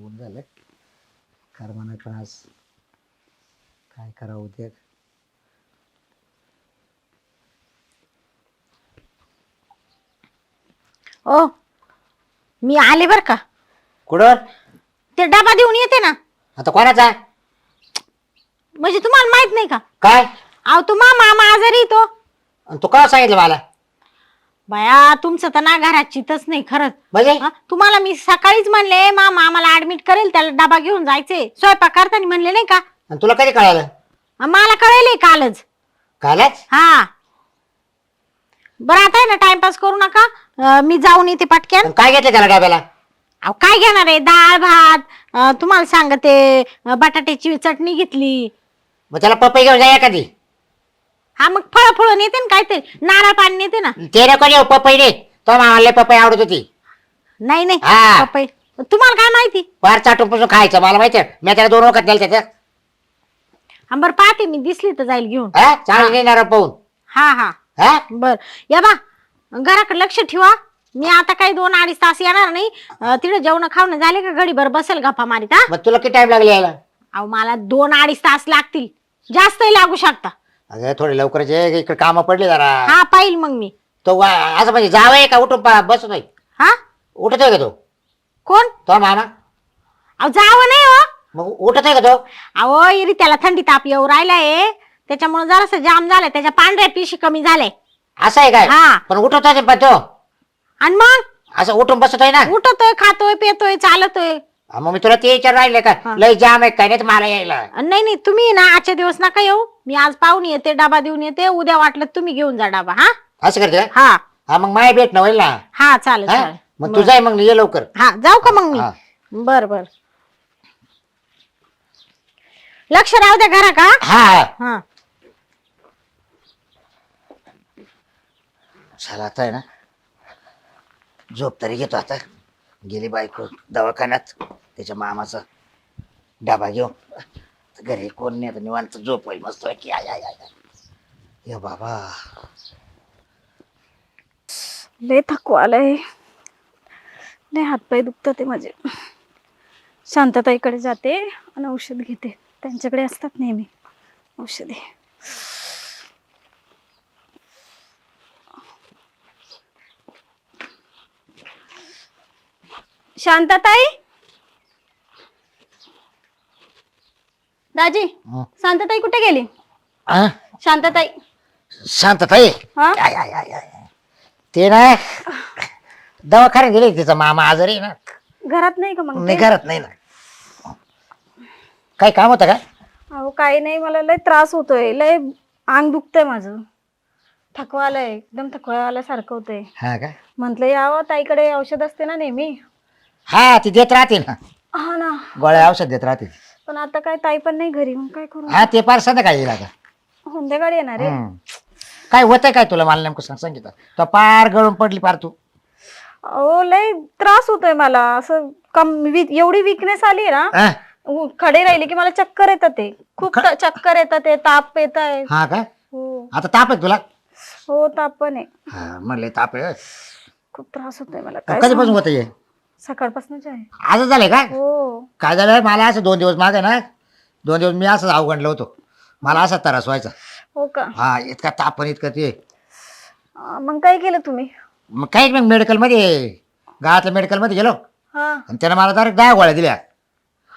ऊन झालं. करमाना पण आज काय करावं उद्या ओ मी आले बर का? कुठं? ते डबा देऊन येते ना. आता कोणाचा? म्हणजे तुम्हाला माहीत नाही का? काय? अहो तुम्हा मामा आजारी तो. आणि तू का सांगितलं मला? बाया तुमचं तर ना घरात चितच नाही खरंच. म्हणजे? हा? तुम्हाला मी सकाळीच म्हणले मामा आम्हाला ऍडमिट करेल त्याला डबा घेऊन जायचे. स्वयंपाक करताना म्हणले नाही का? आणि तुला कधी कळालं? अं, मला कळेल कालच. कालच? हा. बरं आता आहे ना टाइमपास करू नका. अं, मी जाऊन येते पटक्यान. आणि काय घेतलं त्याला डाब्याला? अहो काय घेणार आहे? डाळ भात अं, तुम्हाला सांगते अं, बटाट्याची चटणी घेतली. मग त्याला पपई घेऊन जा एखादी. हा मग फळ फळ नेते ना काहीतरी. नारळ पाणी नेते ना. ते नको येऊ पपई दे. तो मामाला पपई आवडत होती. नाही नाही. हा. पपई. तुम्हाला काय माहिती? फार चाटून पुसून खायचं मला माहिती आहे. मी त्याला दोन वखत नेलं त्याच्यात हा बरं पाहते मी. दिसली तर जाईल घेऊन. हा चांगलं पाहून. हा हा. हा? बर. या बा घराकडे लक्ष ठेवा. मी आता काही दोन अडीच तास येणार नाही. अं, तिकडे जेवण खावणं झाले का घडीभर बसेल गप्पा मारीत हा? मग तुला किती टाइम लागला यायला? अहो मला दोन अडीच तास लागतील. जास्तही लागू शकता. अगं थोडे लवकर ये इकडे कामं पडली जरा. हा पाहिल मग मी. तो वा- असं म्हणजे जावं का? उठून पा- बसतोय हा? उठतोय का तो? कोण? तो मामा. अहो जावं नाही हो. मग उठतोय का तो? अहो इरी त्याला थंडी ताप येऊ राहिलाय. त्याच्यामुळे जरासं जाम झालाय. त्याच्या पांढऱ्या पिशी कमी झाल्या. असं आहे काय? हा. पण उठवतोय पण तो. आणि मग? असं उठून बसतोय ना? उठतोय खातोय पेतोय चालतोय. मग मी तुला ते विचार राहिले का? हा. लय जाम आहे काय नाही तर मला यायला. अन नाही नाही तुम्ही ना आजच्या दिवस नका येऊ. मी आज पाहून येते डबा देऊन येते उद्या वाटलं तर तुम्ही घेऊन जा डबा हा? असं करते का? हा. हा मग माय भेट ना होईल ना? हा चालेल हा? चालेल. मग तुझा मग ये लवकर. हा जाऊ का मग मी. बर बर. लक्ष राहू द्या घरा का? हा हा. हा. चला आता आहे ना? झोप तरी घेतो आता. गेली बायको दवाखान्यात. त्याच्या मामाचा डबा घेऊन. आता घरी कोण नाही आता निवांत झोप होईल मस्त की आय आय आय आय. या बाबा. लय थकवा आलाय. लय हातपाय दुखतात ते माझे. शांतताईकडे जाते आणि औषध घेते. त्यांच्याकडे असतात नेहमी औषधे. शांतताई? दाजी हं. शांतताई कुठे गेली? शांतताई. शांतताई? हा? आय आय आय आय ते ना दवाखान्यात गेले तिचा मामा आजारी आहे ना. घरात नाही का मग नाही ते? करत नाही ना. काही काम होतं का? अहो काही नाही मला लय त्रास होतोय. लय अंग दुखतंय माझं. थकवा आलाय एकदम थकवा आल्यासारखं होतंय. हा का? म्हटलं यावं ताईकडे औषध असते ना नेहमी. हा ती देत राहते ना. हा ना. गोळ्या औषध देत राहते. पण आता काय ताई पण नाही घरी मग काय करू? हा ते पार संध्याकाळी येईल आता. संध्याकाळी येणार आहे? हम्म. काय होतंय काय तुला? मला नेमकं सांग सांगितलं तो पार गळून पडली पार तू. अहो लय त्रास होतोय मला. असं कम वी- एवढी विकनेस आली आहे ना हा? उ- खडे राहिले की मला चक्कर येतात ते. खूप त- चक्कर येतात ते ताप येत आहे हा का? हो. आता ताप आहे तुला? हो ताप पण आहे. हा म्हणले ताप आहे. खूप त्रास होतोय मला. काय कधीपासून होत हे? सकाळपासूनच आहे. आजच झालंय का हो. काय झालं मला असं दोन दिवस मागे ना दोन दिवस मी असंच अवघडलो होतो मला असा त्रास व्हायचा. हो का? हा इतका ताप पण इतकं ते. अं, मग काय केलं तुम्ही? मग काही मग मेडिकलमध्ये गावातल्या मेडिकलमध्ये गेलो. हा. आणि त्यानं मला डायरेक्ट दहा गोळ्या दिल्या.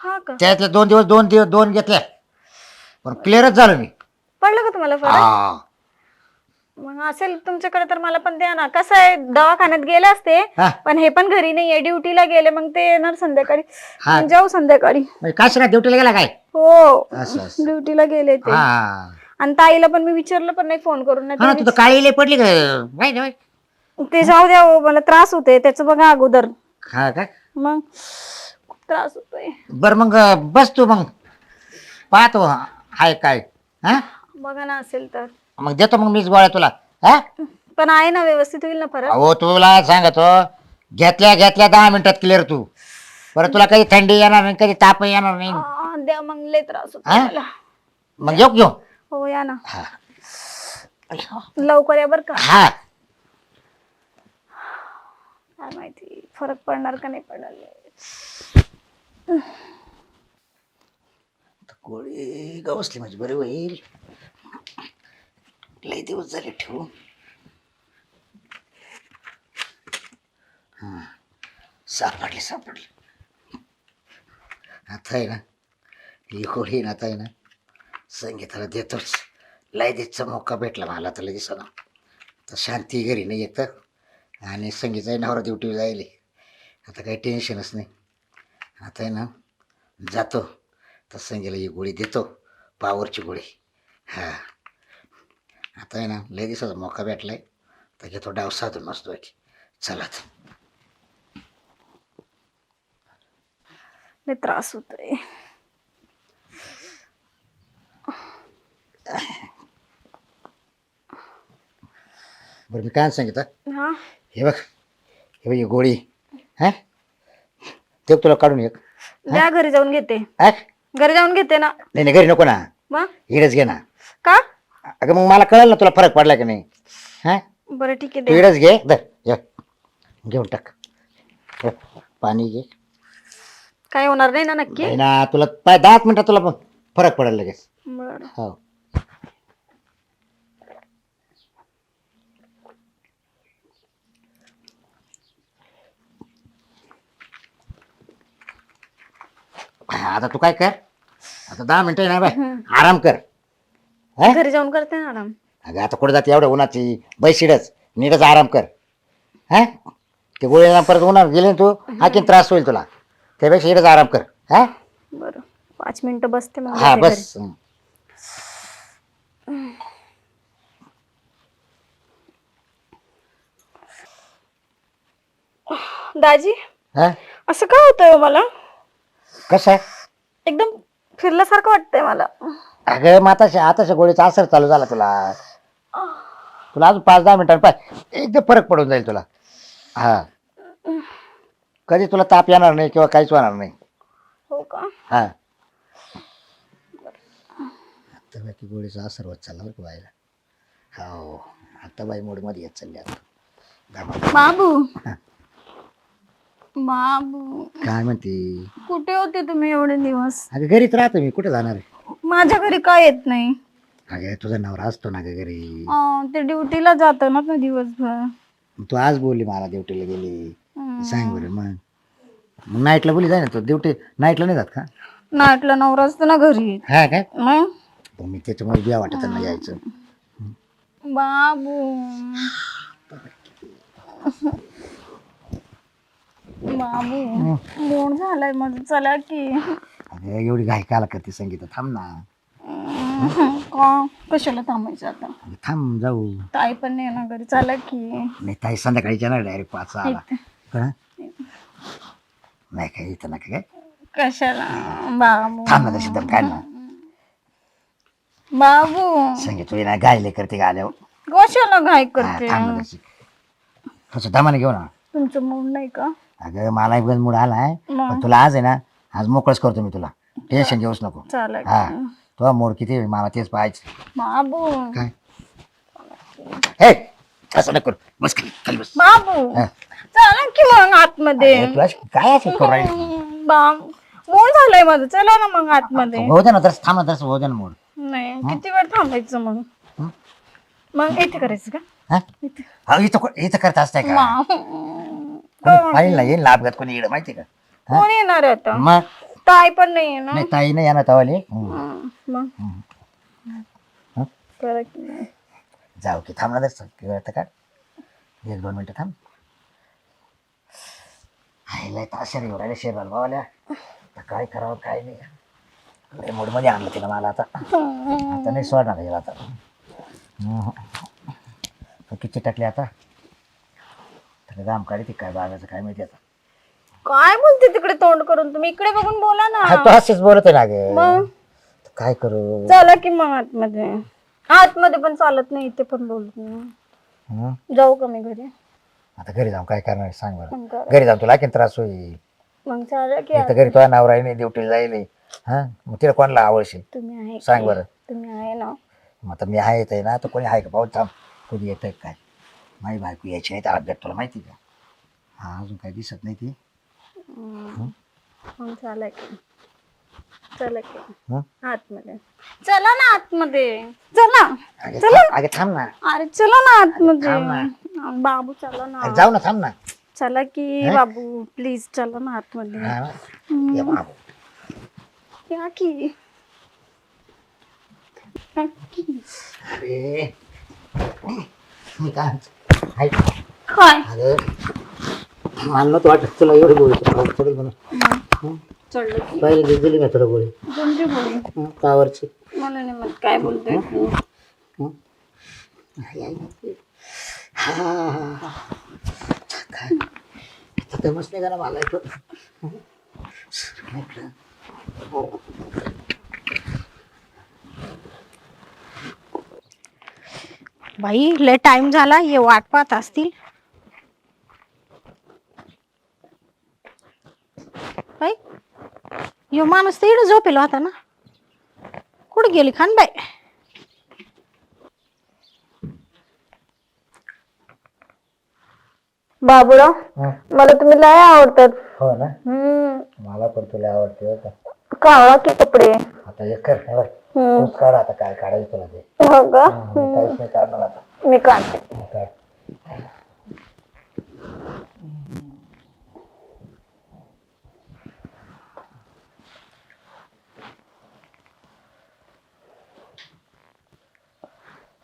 हा का? त्यातले दोन दिवस दोन दिवस दोन घेतल्या. पण क्लिअरच झालो मी. पडलं का तुम्हाला फरक? हा. मग असेल तुमच्याकडे तर मला पण द्या ना. कसं आहे दवाखान्यात गेले असते हा. पण हे पण घरी नाहीये. ड्युटीला गेले मग ते येणार संध्याकाळी. हा. मग जाऊ संध्याकाळी. म्हणजे काशीनाथ ड्युटीला गेला काय? हो. असं असं. ड्युटीला गेले ते. हा. आणि ताईला पण मी विचारलं पण नाही फोन करून हा नाही तू तर काळी पडली का? माहिती नाही. ते जाऊ द्या हो, मला त्रास होते त्याचं बघा अगोदर. हा का? मग खूप त्रास होतोय. बरं मग बस तू मग. पाहतो हाय काय. हा? बघा ना असेल तर. मग देतो मग मीच गोळ्या तुला हा? पण आहे ना व्यवस्थित होईल ना फरक अहो तुला सांगतो घेतल्या घेतल्या दहा मिनिटात क्लिअर तू. बरं तुला कधी थंडी येणार नाही कधी ताप येणार नाही. आ, द्या मग लय त्रास होतो हा? मला. मग येऊ घेऊ. हो या ना. हा. लवकर या बर का? हा. काय माहिती फरक पडणार का नाही पडणार? गोळी गवसली म्हणजे बरी होईल. लई दिवस झाले ठेवून. हा. सापडले सापडले. आता आहे ना ही गोळी ना आता आहे ना. संगीताला देतोच. लायदीचा मौका भेटला मला तर लगेच ना तर शांती घरी नाही येतं आणि संगीताही नवरा ड्युटी जायले आता काही टेन्शनच नाही. आता आहे ना जातो. तर संगीला ही गोळी देतो. पावरची गोळी. हां. आता आहे ना लय दिवसाचा मोका भेटलाय. तर घेतो डाव साधून मस्तो की चला. लय त्रास होतोय. बरं मी काय सांगितलं? हा? हे बघ हे बघ ही गोळी. हा? ते तुला काढून एक. द्या घरी जाऊन घेते. हा? घरी जाऊन घेते ना. नाही नाही घरी नको ना. मग? घे ना. का? अगं मग मला कळलं ना तुला फरक पडला की नाही? हा? बरं ठीक आहे तू द्या इडच घे धर घे. घेऊन टाक. हे, पाणी घे. काय होणार नाही ना नक्की? नाही ना तुला पाय दहाच मिनिटात तुला फरक पडेल लगेच. बरं. हो. हा, आता तू काय कर? आता दहा मिनिटं आहे ना बाय आराम कर. हा? घरी जाऊन करते ना आराम. अगं आता कुठं जाते? एवढ्या उन्हाची बैसिडच नीटच आराम कर. हा? ते गोळीला परत उन्हात गेले ना तू हाकीन त्रास होईल तुला. त्यापेक्षा इडच आराम कर. हा? बरं. पाच मिनिटं बसते मग हा जाते बस. हं. घरी. दाजी हा? असं का होतंय हो मला? कसं? आहे एकदम फिरल्यासारखं वाटतंय मला. अगं मग आताशा गोळीचा असर चालू झाला तुला. तुला अजून पाच दहा मिनिटांनी पाय. एकदम फरक पडून जाईल तुला. हा. कधी तुला ताप येणार नाही किंवा काहीच होणार नाही. हो का? हा. आता बाकी गोळीचा असर होत चालला बरं का बाईला. हो आता बाई मोडमध्ये येत चालली आता. दाबा. बाबू. बाबू. काय म्हणते? कुठे होते तुम्ही एवढे दिवस? अगं घरीच राहतो मी. कुठे जाणार आहे? माझ्या घरी काय येत नाही. अगं तुझा नवरा असतो ना ग घरी. अं, ते ड्युटीला जातो ना तो दिवसभर. तू आज बोलली मला ड्युटीला गेली. सांग बरं मग. मग नाईटला बोली जाय ना तू? ड्युटी नाईटला नाही जात का? नाईटला नवरा असतो ना घरी. हा काय मग? मग मी त्याच्यामुळे बिया वाटत नाही यायचं. बाबू. बाबू मूड झालाय माझं. चला की. अगं एवढी घाई काला करते संगीता थांब ना. का कशाला थांबायचं आता? थांब जाऊ. ताई पण नाही ना घरी चला की. नाही ताई संध्याकाळी येणार डायरेक्ट पाच आला. नाही काय इथं नका काय? कशाला? बाबू. थांब ना तशी दम काय ना. बाबू. संगीत तुझी ना गायले करते का आल्यावर कशाला घाई हा, करते? थांब ना तशी थोडंसं दमाने घेऊ ना. तुमचं मूड नाही का? अगं मला एक मूड आलाय मग? पण तुला आज आहे ना आज मोकळच करतो मी तुला. टेन्शन घेऊच नको. चला हा. तुझा मूड किती आहे, मला तेच पाहायचं. बाबू. काय? हे! असं नको करू. बस खाली खाली बस. बाबू. हा. चला की मग आतमध्ये. अरे, तुला काय असं करू राहिली? बाम मूड झालंय माझं. चला ना मग आतमध्ये. होऊ दे ना तसं थांब ना तसं होऊ दे ना मूड नाही किती वेळ थांबायचं मग? हं? मग इथे करायचं का? हा? इथे. हा, इथं को- इथं करत असताय का? बाबू. कोणी पाहिलं ना येईल ना अपघात कोणी येईल माहिती का? कोण येणार आहे आता? मग? ताई पण नाही ना नाही ताई नाही येणार तवाले हं, मग? हं? करा की नाही. जाऊ की थांब ना तसं कळतं का एक दोन मिनिटं थांब. आईला ताशा येऊ राहिले शेर बाबाल्या आता काय करावं काय नाही. लय मूडमध्ये आणलं तिला मला आता. आता नाही सोडणार हिला आता. तो किती टाकले आता? त्याला दाम काढी ती काय बागाचं काय माहिती आता. काय बोलते तिकडे तोंड करून? तुम्ही इकडे बघून बोला हा, ना तो असेच बोलत आहे ना गे. मग? काय करू? चला की मग आतमध्ये. आतमध्ये पण चालत नाही इथे पण बोलत नाही. हं? जाऊ का मी घरी? आता घरी जाऊन काय करणार आहे सांग बरं. मग करा. घरी जाऊन तुला किती त्रास होईल? मग चालेल की इथं घरी तुझ्या नवरा नाही ड्युटीला जाईल हा? मग तिला कोणाला आवडशील? तुम्ही आहे सांग? बरं. तुम्ही आहे ना. मग आता मी आहे येत ना तर कोणी आहे का? पाहू थांब. कधी येत काय? माझी बायको यायची नाही तर अपघात तुला माहिती का? हा अजून काही दिसत नाही ती. चला की. चला की? आतमध्ये. चला ना आतमध्ये. चला. चला. अगे थांब ना. अरे चला ना आतमध्ये. बाबू चला ना. जाऊ ना थांब ना. चला की? बाबू प्लीज चला ना आतमध्ये. ये की. अरे. काय म्हणतो? ऐक काय अगं मला नव्हतं वाटत तुला एवढी गोळी थोडी म्हणून. चढलं पहिले दिली दिली मी तुला गोळी. कोणती हं, कावरची मला नाही मग काय बोलतोय तू? आई, आई. हा, हा, हा. काय? आता दमच नाही का मला इथं. म्हटलं, हो. बाई लय टाइम झाला ये वाट पाहत असतील. बाई. यो माणूस तर इकडे झोपेलो होता ना. कुठे गेली खान बाई बाबूराव हं, मला तुम्ही लय आवडतात. हो ना? हम्म. मला पण तुला आवडते बरं का. कावळा की कपडे? आता एक कर हे बघ. हम्म. तूच काढ आता काय काढायचं तुला ते. हो का? मी काहीच नाही काढणार आता. मी काढते. काढ.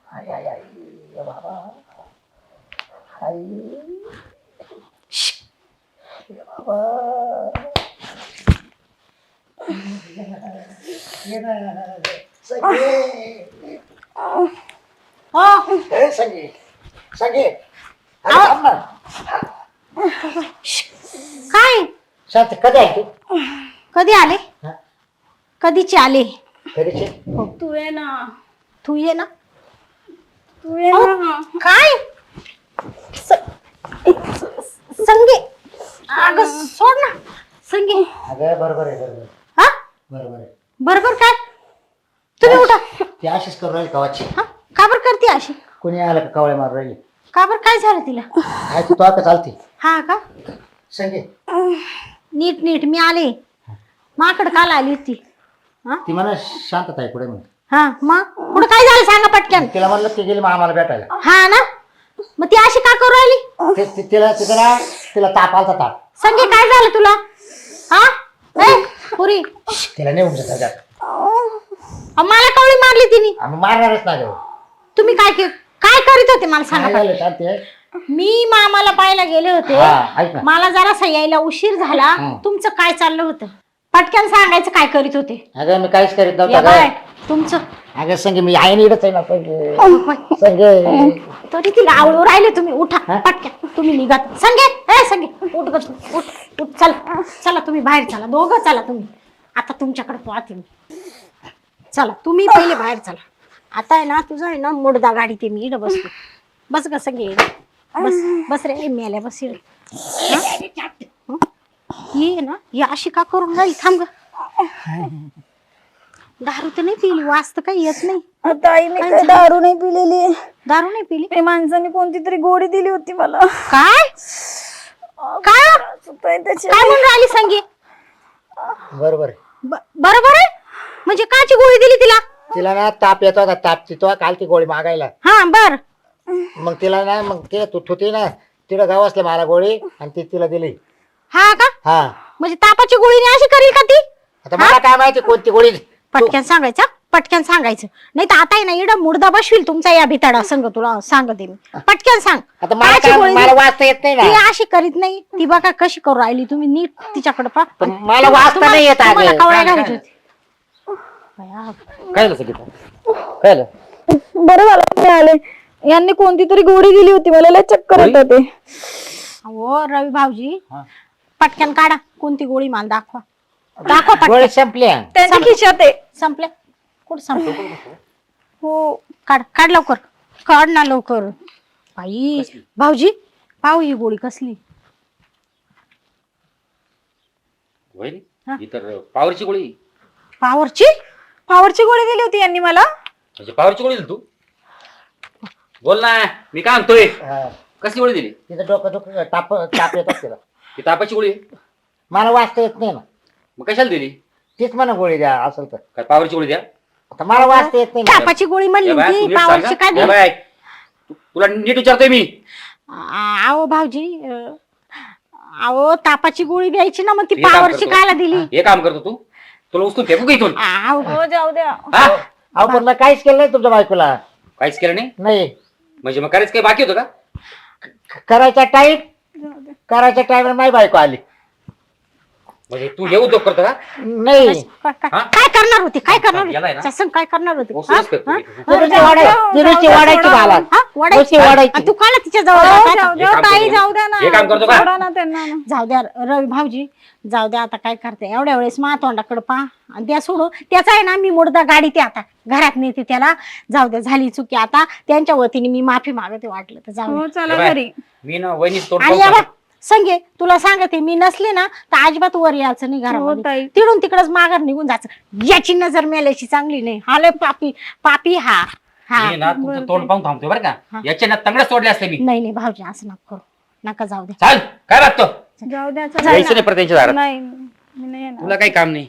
आई, आई, आई, ये बाबा. आई. ये बाबा. ये ना. संगे. हो ए, संगे. संगे. अरे थांब ना. काय शांत कधी आहे तू कधी आले हा? कधीचे आले कधीचे तू ये ना तू ये ना तू ये ना काय स- संगे अगं सोड ना संगे अगं बरोबर आहे बरोबर हा बरोबर आहे बरोबर काय? तुम्ही उठा. ती अशीच करू राहील कवाची. हा? का बरं करते अशी? कोणी आलं का कवळे मारू राहिली? का बरं? काय झालं तिला? तू आता चालते. हा का? संगे. नीट नीट मी आले. माकड काल आली होती. हा? ती म्हणा शांतता आहे पुढे म्हणून हा मग पुढे काय झालं सांगा पटकन. तिला म्हणलं ती गेली मग आम्हाला भेटायला. हा ना? मग ती अशी का करू राहिली? ते- ती- तिला तिथं ना तिला ताप आलता ताप. संगे काय झालं तुला? हा? ए, पुरी. तिला नेऊन अहो, मला कवळी मारली तिने. आम्ही मारणारच गं. तुम्ही काय के- काय करीत होते मला सांगा काय मी मामाला पाहायला गेले होते. हा ऐक ना. मला जरासा यायला उशीर झाला. हं. तुमचं काय चाललं होतं? पटकन सांगायचं काय करीत होते. अगं मी काहीच करीत या नव्हतं बाय गं. तुमचं. अगं संगे मी आहे इडच आहे ना संगे. बाय. संगे. तरी तिला आवडू राहिले तुम्ही. उठा हा? पटकन. तुम्ही निघत संगे! ए संगे! उठ ग तू, उठ उठ चला. चला तुम्ही बाहेर चला. दोघं चला तुम्ही. आता तुमच्याकडे पाहते मी. चला तुम्ही पहिले बाहेर चला. आता आहे ना तुझं आहे ना मुडदा गाडी ते मी. इकडं बसतो बस ग संगे. इकडं. बस बस रे. मेल्या बस? हं? ही? आहे ना ही अशी का करून राहील? थांब ग. दारू तर नाही पिली वास तर काही येत नाही. आता आईने काय काय? दारू नाही पिलेली. दारू नाही पिली? ते माणसाने कोणती तरी गोडी दिली होती मला. काय? काय? काय म्हणून राहिली संगी? बरोबर. ब- बरोबर आहे? म्हणजे काची गोळी दिली तिला? तिला ना ताप येतो होता ताप तिथं काल ती गोळी मागायला. हा बर. मग तिला ना मग ते तू होती ना तिला गाव असलं मला गोळी आणि ती तिला दिली. हा का? हा. म्हणजे तापाची गोळी अशी करील का ती? आता मला काय माहिती कोणती गोळी तू- पटकन सांगायचं पटकन सांगायचं. नाही तर आता आहे ना इडं मुर्दा बसवील तुमचा या भिताडा संग तुला सांगते मी. पटकन सांग. आता मला काची काय गोळी मला दिली? वाचता येत नाही ती ना अशी करीत नाही. ती बघा कशी करू राहिली तुम्ही नीट तिच्याकडे पा पण मला वाचता नाही येत अगं. तुम्हाला कवळ्या काय- घालायची होती बया, काय झालं सगळं? काय झालं? बरं झालं आले. यांनी कोणती तरी गोडी दिली होती मला लय चक्कर येत होते अहो रवी भाऊजी हा. पटकन काढा. कोणती गोळी मला दाखवा. दाखवा पटकन गोळी त्यांच्या खिशात आहे. संपले कुठं संपले हो काढ काढ लवकर. काढ ना लवकर. बाई भाऊजी पाहू ही गोळी कसली? होईल हा. ही तर पॉवरची गोळी. पावरची? पावरची गोळी दिली होती यांनी मला. म्हणजे पॉवरची गोळी दिली तू? बोल ना मी काय म्हणतोय? हा. कसली गोळी दिली? तिचं डोकं डोकं ताप ताप येतात तिला ती तापाची गोळी आहे. मला वाचता येत नाही ना. मग कशाला दिली? तीच म्हणा गोळी द्या असेल तर. काय पावरची गोळी द्या? आता मला वाचता येत नाही. ना. तापाची गोळी म्हणली तू नीट पावरची काय हा. तू- तुला नीट विचारतोय मी. आ- अहो भाऊजी अं, अहो तापाची गोळी द्यायची ना मग ती हे काम पावरची करतो. कायला दिली? हे काम करतो तू. तुला उचलून फेकू का इथून? हो जाऊ द्या. हा? अहो पण मी काहीच केलं नाही तुमच्या बायकोला. काहीच केलं नाही? नाही. म्हणजे मग करायचं काही बाकी होतं का? करायचा टाईम जाऊ द्या. करायच्या टाइमला माझी बायको आली. म्हणजे तू हे उद्योग करतो का नाही काय काय- हा? काय करणार होती काय करणार याला आहे होती ना? सत्संग काय करणार होती हा? उचलूनच फेकतो हा? मी. तिरुची वाढाय तिरुची वाढायची मला हा? वाढायची? नुसती वाढायची. आणि तू काला तिच्या जवळ जाता? जाऊ द्या काम ताई करतो. जाऊ द्या ना हे काम करतो का? सोडा ना त्यांना ना. जाऊ द्या रवी भाऊजी जाऊ द्या आता काय करते एवढ्या वेळेस मा तोंडाकडे पा आणि द्या सोडू त्याचा आहे ना मी मुर्दा गाडी ते आता घरात नेते त्याला जाऊ द्या झाली चुकी आता त्यांच्या वतीने मी माफी मागते वाटलं तर जाऊ हो द्या. चला घरी मी ना वहिनीच तोंड आणि पाहू? संगे तुला सांगते मी नसले ना तर अजिबात वर यायचं नाही हो घरामध्ये. ताई. तिडून तिकडच माघार निघून जायचं. याची नजर मेल्याची चांगली नाही. हा लय पापी पापी हा. हा. मी ना तुमचं बरं, तोंड पाहून थांबतोय बरं. का? याच्या ना तोडले असते मी. नाही नाही भाऊजी असं नका करू. नका जाऊ द्या चाल काय जाऊ द्या चला. यायचं नाही परत त्यांच्या दारात. नाही मी नाही येणार. तुला काही काम नाही.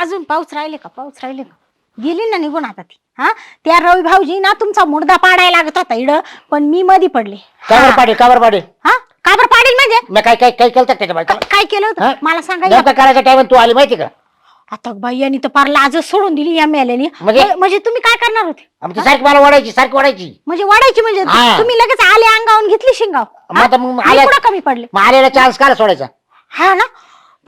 अजून पाऊस राहिले का? पाऊस राहिले का? गेली ना निघून आता ती. हा? त्या रवी भाऊजी ना तुमचा मुर्दा पाडायला लागत होता इड पण मी मधी पडले. कावर. पाडी कावर पाडी हा? का बरं पाडील म्हणजे? मी काय काय काय केलं होतं त्याच्या बायकोला? काय केलं हा? होतं मला सांगा या. नेमकं करायच्या टाइम तू आली माहिती का? आता बाई यांनी तर पार लाजच सोडून दिली या मेल्याने. म्हणजे? म्हणजे तुम्ही काय करणार होते? आमची सारखी मला वाढायची सारखी वाढायची म्हणजे वाढायची म्हणजे? हा. तुम्ही लगेच आले अंगावून घेतली शिंगाव. मग आता मग आल्या- कुठं कमी पडले? मग आलेला चान्स काय सोडायचा? हा ना?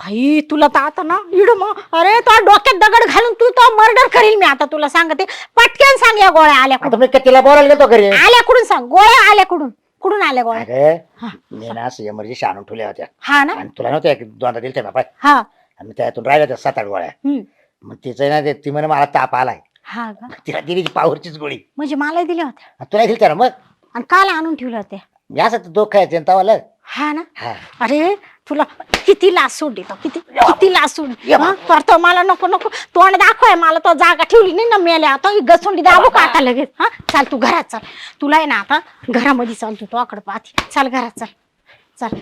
भाई तुला तर आता ना इड मग अरे तो डोक्यात दगड घालून तू तो मर्डर करील मी आता तुला सांगते. पटकन सांग या गोळ्या आल्या आता कुठून मी तिला बोलायला गेलो घरी? आल्या कुठून सांग. गोळ्या आल्या कुठून कुठून आल्या गोळ्या? अरे मी ना असं एमर्जन्सी आणून ठेवल्या होत्या. हा ना? आणि तुला नव्हत्या एक दोनदा दिलत्या बाबा हा. आणि त्यातून राहिल्या त्या सात आठ गोळ्या. हम्म. मग तिचं ना ते- ती म्हणे मला ताप आलाय. हा का? तिला दिली ती पावरचीच गोळी. म्हणजे मला दिल्या होत्या. आणि तुला दिलत्या ना मग? आणि काल आणून ठेवल्या होत्या. मी असं दोघ खायचे तवाला. हा ना? हा. अरे तुला किती लाच सोडली तो किती किती लाच सोडली. हा? तो मला नको नको. तोंड दाखवाय मला तो जागा ठेवली नाही ना मेल्या. आता ही गसुंडी दाबू का आता लगेच हा? चाल तू घरात चाल. तुला आहे ना आता घरामध्ये चाल तू तो आकडे पाहते. चाल घरात चाल. चाल.